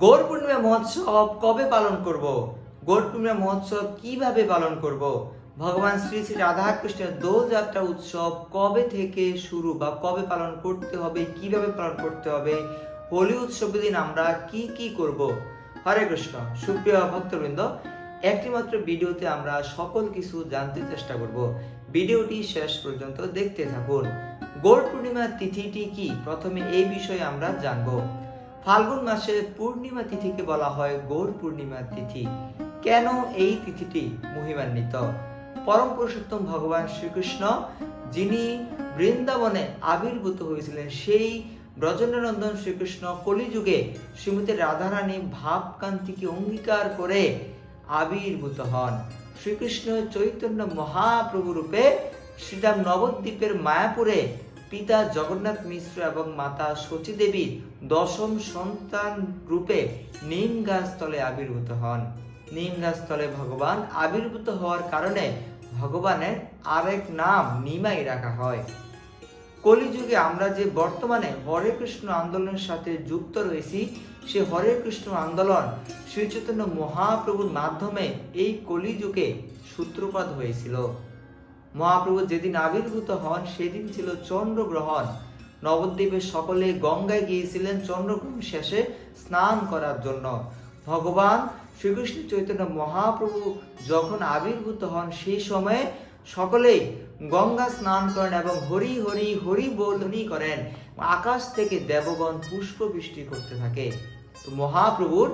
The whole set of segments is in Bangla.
গৌর পূর্ণিমা মহোৎসব কবে পালন করব? গৌর পূর্ণিমা মহোৎসব কীভাবে পালন করব? ভগবান শ্রী শ্রী রাধাকৃষ্ণের দোলযাত্রা উৎসব কবে থেকে শুরু বা কবে পালন করতে হবে, কীভাবে পালন করতে হবে, হোলি উৎসবের দিন আমরা কি কি করব? হরে কৃষ্ণ। সুপ্রিয় ভক্তবৃন্দ একটি মাত্র ভিডিওতে আমরা সকল কিছু জানতে চেষ্টা করব। ভিডিওটি শেষ পর্যন্ত দেখতে থাকুন। গৌর পূর্ণিমার তিথিটি কি? প্রথমে এই বিষয়ে আমরা জানব। ফাল্গুন মাসের পূর্ণিমা তিথিকে বলা হয় গৌর পূর্ণিমা তিথি। কেন এই তিথিটি মহিমান্বিত? পরম পুরুষোত্তম ভগবান শ্রীকৃষ্ণ, যিনি বৃন্দাবনে আবির্ভূত হয়েছিলেন, সেই ব্রজেন্দ্রনন্দন শ্রীকৃষ্ণ কলিযুগে শ্রীমতী রাধারানী ভাবকান্তিকে অঙ্গীকার করে আবির্ভূত হন। শ্রীকৃষ্ণ চৈতন্য মহাপ্রভু রূপে শ্রীরাম নবদ্বীপের মায়াপুরে পিতা জগন্নাথ মিশ্র এবং মাতা দেবী দশম সন্তান রূপে নিম গাছতলে আবির্ভূত হন। নিম গাছতলে ভগবান আবির্ভূত হওয়ার কারণে ভগবানের আরেক নাম নিমাই রাখা হয়। কলিযুগে আমরা যে বর্তমানে হরে কৃষ্ণ আন্দোলনের সাথে যুক্ত রয়েছি, সে হরে কৃষ্ণ আন্দোলন শ্রীচৈতন্য মহাপ্রভুর মাধ্যমে এই কলিযুগে সূত্রপাত হয়েছিল। মহাপ্রভু যেদিন আবির্ভূত হন, সেদিন ছিল চন্দ্রগ্রহণ। নবদ্বীপের সকলে গঙ্গায় গিয়েছিলেন চন্দ্রগ্রহণ শেষে স্নান করার জন্য। ভগবান শ্রীকৃষ্ণ চৈতন্য মহাপ্রভু যখন আবির্ভূত হন, সেই সময়ে সকলেই গঙ্গা স্নান করেন এবং হরি হরি হরি বোধনী করেন। আকাশ থেকে দেবগণ পুষ্প বৃষ্টি করতে থাকে। মহাপ্রভুর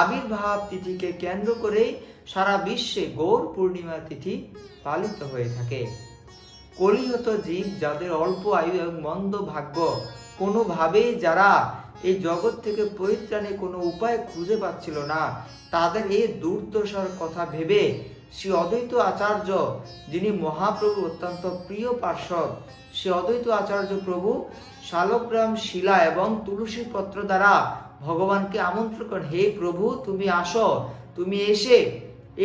আবির্ভাব তিথিকে কেন্দ্র করে সারা বিশ্বে গৌর পূর্ণিমা তিথি পালিত হয়ে থাকে। কলিহত জীব যাদের অল্প আয়ু এবং মন্দ ভাগ্য, কোনোভাবেই যারা এই জগৎ থেকে পরিত্রাণে কোনো উপায় খুঁজে পাচ্ছিল না, তাদের এই দুর্দশার কথা ভেবে শ্রী অদ্বৈত আচার্য, যিনি মহাপ্রভু অত্যন্ত প্রিয় পার্শ্বদ, শ্রী অদ্বৈত আচার্য প্রভু শালগ্রাম শিলা এবং তুলসী পত্র দ্বারা ভগবানকে আমন্ত্রণ করেন, হে প্রভু, তুমি আসো, তুমি এসে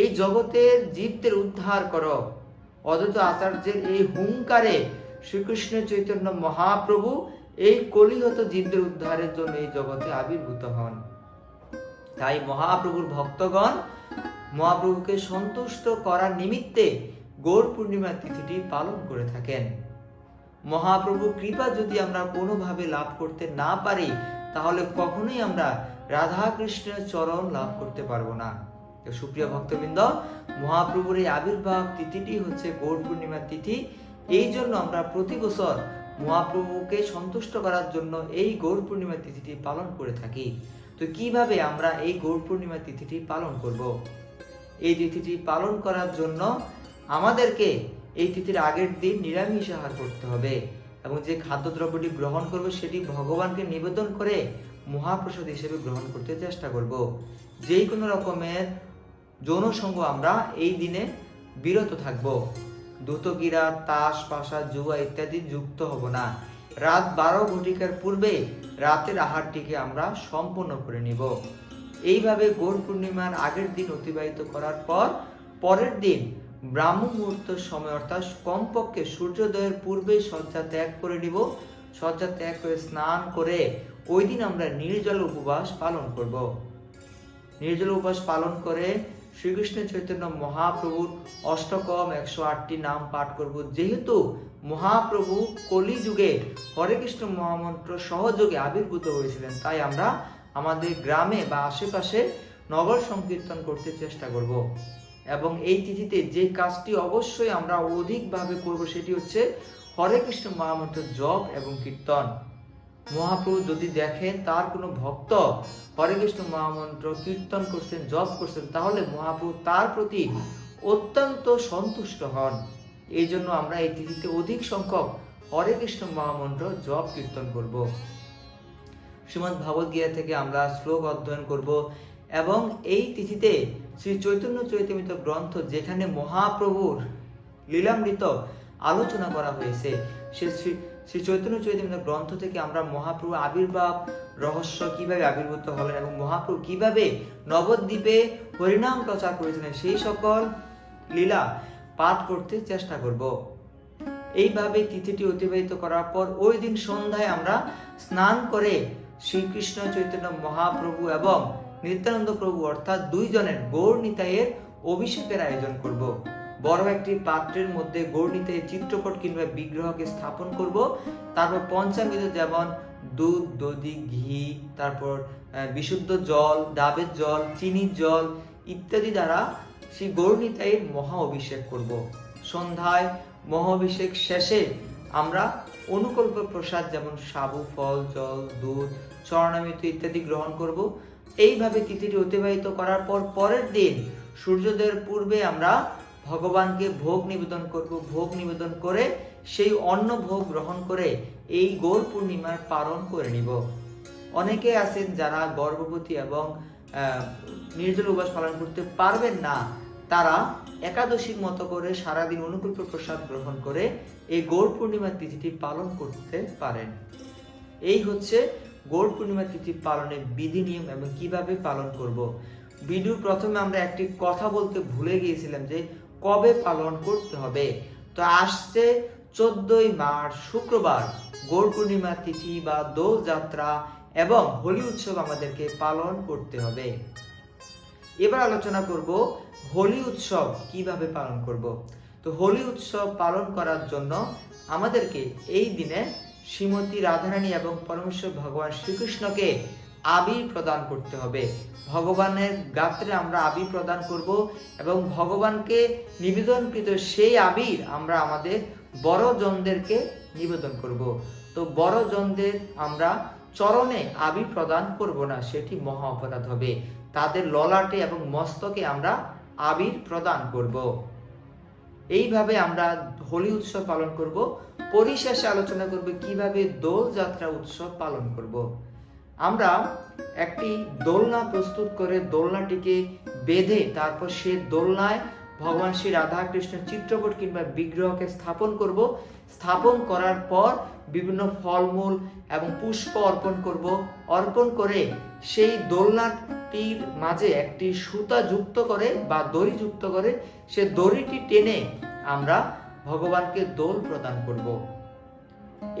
এই জগতের জীবদের উদ্ধার করো। অদ্বৈত আচার্যের এই হুঙ্কারে শ্রীকৃষ্ণ চৈতন্য মহাপ্রভু এই কলিহত জীবদের উদ্ধারের জন্য এই জগতে আবির্ভূত হন। তাই মহাপ্রভুর ভক্তগণ মহাপ্রভুকে সন্তুষ্ট করার নিমিত্তে গৌর পূর্ণিমা তিথিটি পালন করে থাকেন। মহাপ্রভু কৃপা যদি আমরা কোনোভাবে লাভ করতে না পারি, তাহলে কখনোই আমরা রাধা কৃষ্ণের চরণ লাভ করতে পারব না। তো সুপ্রিয় ভক্তবৃন্দ, মহাপ্রভুর এই আবির্ভাব তিথিটি হচ্ছে গৌর পূর্ণিমার তিথি। এই জন্য আমরা প্রতি বছর মহাপ্রভুকে সন্তুষ্ট করার জন্য এই গৌর পূর্ণিমা তিথিটি পালন করে থাকি। তো কীভাবে আমরা এই গৌর পূর্ণিমা তিথিটি পালন করব? এই তিথিটি পালন করার জন্য আমাদেরকে এই তিথির আগের দিন নিরামিষ আহার করতে হবে এবং যে খাদ্যদ্রব্যটি গ্রহণ করব সেটি ভগবানকে নিবেদন করে মহাপ্রসাদ হিসেবে গ্রহণ করতে চেষ্টা করব। যেই কোনো রকমের যৌন সঙ্গ আমরা এই দিনে বিরত থাকব। দ্রুতগিরা, তাস, পাশা, জুয়া ইত্যাদি যুক্ত হব না। রাত বারো ঘটিকার পূর্বে রাতের আহারটিকে আমরা সম্পন্ন করে নিব। এইভাবে গৌর পূর্ণিমার আগের দিন অতিবাহিত করার পর পরের দিন ব্রাহ্ম মুহূর্তের সময় অর্থাৎ কমপক্ষে সূর্যোদয়ের পূর্বে শয্যা ত্যাগ করে নিব। শয্যা ত্যাগ করে স্নান করে ওই দিন আমরা নির্জল উপবাস পালন করব। নির্জল উপবাস পালন করে শ্রীকৃষ্ণ চৈতন্য মহাপ্রভুর অষ্টকম একশো আটটি নাম পাঠ করব। যেহেতু মহাপ্রভু কলিযুগে হরে কৃষ্ণ মহামন্ত্র সহযোগে আবির্ভূত হয়েছিলেন, তাই আমরা আমাদের গ্রামে বা আশেপাশে নগর সংকীর্তন করতে চেষ্টা করব। এবং এই তিথিতে যে কাজটি অবশ্যই আমরা অধিকভাবে করব সেটি হচ্ছে হরে কৃষ্ণ মহামন্ত্র জপ এবং কীর্তন। মহাপ্রভু যদি দেখেন তার কোনো ভক্ত হরে কৃষ্ণ মহামন্ত্র কীর্তন করছেন, জপ করছেন, তাহলে মহাপ্রভু তার প্রতি অত্যন্ত সন্তুষ্ট হন। এই জন্য আমরা এই তিথিতে অধিক সংখ্যক হরে কৃষ্ণ মহামন্ত্র, জপ, কীর্তন করব। শ্রীমদ্ ভাগবত গীতা থেকে আমরা শ্লোক অধ্যয়ন করব এবং এই তিথিতে শ্রী চৈতন্য চৈতমিত গ্রন্থ যেখানে মহাপ্রভুর লীলামৃত আলোচনা করা হয়েছে, সে শ্রী শ্রী চৈতন্য চৈতন্য গ্রন্থ থেকে আমরা মহাপ্রভু আবির্ভাব রহস্য কীভাবে আবির্ভূত হলেন এবং মহাপ্রভু কীভাবে নবদ্বীপে হরিনাম প্রচার করেছিলেন, সেই সকল লীলা পাঠ করতে চেষ্টা করব। এইভাবে তিথিটি অতিবাহিত করার পর ওই দিন সন্ধ্যায় আমরা স্নান করে শ্রীকৃষ্ণ চৈতন্য মহাপ্রভু এবং নিত্যানন্দ প্রভু অর্থাৎ দুইজনের গৌর নিতাইয়ের অভিষেকের আয়োজন করব। বড় একটি পাত্রের মধ্যে গৌর নিতাইয়ের চিত্রপট কিংবা বিগ্রহকে স্থাপন করব। তারপর পঞ্চামৃত যেমন দুধ, দধি, ঘি, তারপর বিশুদ্ধ জল, ডাবের জল, চিনির জল ইত্যাদি দ্বারা শ্রী গৌরনিতাইয়ের মহা অভিষেক করব। সন্ধ্যায় মহাভিষেক শেষে আমরা অনুকল্প প্রসাদ যেমন সাবু, ফল, জল, দুধ, চরণামৃত ইত্যাদি গ্রহণ করব। এইভাবে তিথিটি অতিবাহিত করার পর পরের দিন সূর্যোদয়ের পূর্বে আমরা ভগবানকে ভোগ নিবেদন করব, ভোগ নিবেদন করে সেই অন্ন ভোগ গ্রহণ করে এই গৌর পূর্ণিমার পালন করে নিব। অনেকে আছেন যারা গর্ভবতী এবং নির্জল উপবাস পালন করতে পারবেন না, তারা একাদশীর মতো করে সারাদিন অনুকূল প্রসাদ গ্রহণ করে এই গৌর পূর্ণিমার তিথিটি পালন করতে পারেন। এই হচ্ছে গৌর পূর্ণিমা তিথি পালনের বিধি নিয়ম এবং কীভাবে পালন করব। ভিডিও প্রথমে আমরা একটি কথা বলতে ভুলে গিয়েছিলাম যে কবে পালন করতে হবে? তো আসছে চোদ্দই মার্চ, শুক্রবার। গৌর পূর্ণিমা, তিথি বা দোল যাত্রা এবং হোলি উৎসব আমাদেরকে পালন করতে হবে। এবার আলোচনা করব হোলি উৎসব কীভাবে পালন করব। তো হোলি উৎসব পালন করার জন্য আমাদেরকে এই দিনে শ্রীমতী রাধারানী এবং পরমেশ্বর ভগবান শ্রীকৃষ্ণকে আবির প্রদান করতে হবে। ভগবানের গাত্রে আমরা আবির প্রদান করব এবং ভগবানকে নিবেদনকৃত সেই আবির আমরা আমাদের বড় জনদেরকে নিবেদন করব। তো বড় জনদের আমরা চরণে আবির প্রদান করব না, সেটি মহা অপরাধ হবে। তাদের ললাটে এবং মস্তকে আমরা আবির প্রদান করব। এইভাবে আমরা হোলি উৎসব পালন করব। পরিশেষে আলোচনা করব কীভাবে দোল যাত্রা উৎসব পালন করব। আমরা একটি দোলনা প্রস্তুত করে দোলনাটিকে বেঁধে তারপর সে দোলনায় ভগবান শ্রী রাধা কৃষ্ণ চিত্রপট কিংবা বিগ্রহকে স্থাপন করব। স্থাপন করার পর বিভিন্ন ফলমূল এবং পুষ্প অর্পণ করব। অর্পণ করে সেই দোলনাটির মাঝে একটি সুতা যুক্ত করে বা দড়ি যুক্ত করে সে দড়িটি টেনে আমরা ভগবানকে দোল প্রদান করব।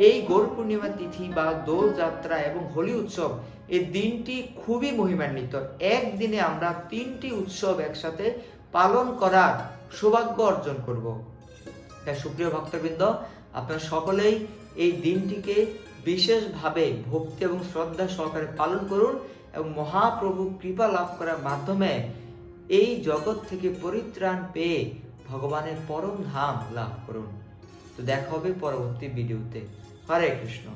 এই গৌর পূর্ণিমা তিথি বা দোল যাত্রা এবং হোলি উৎসব এই দিনটি খুবই মহিমান্বিত। একদিনে আমরা তিনটি উৎসব একসাথে পালন করার সৌভাগ্য অর্জন করব। তাই সুপ্রিয় ভক্তবৃন্দ, আপনারা সকলেই এই দিনটিকে বিশেষভাবে ভক্তি এবং শ্রদ্ধা সহকারে পালন করুন এবং মহাপ্রভু কৃপা লাভ করার মাধ্যমে এই জগৎ থেকে পরিত্রাণ পেয়ে ভগবানের পরম ধাম লাভ করুন। তো দেখা হবে পরবর্তী ভিডিওতে। হরে কৃষ্ণ।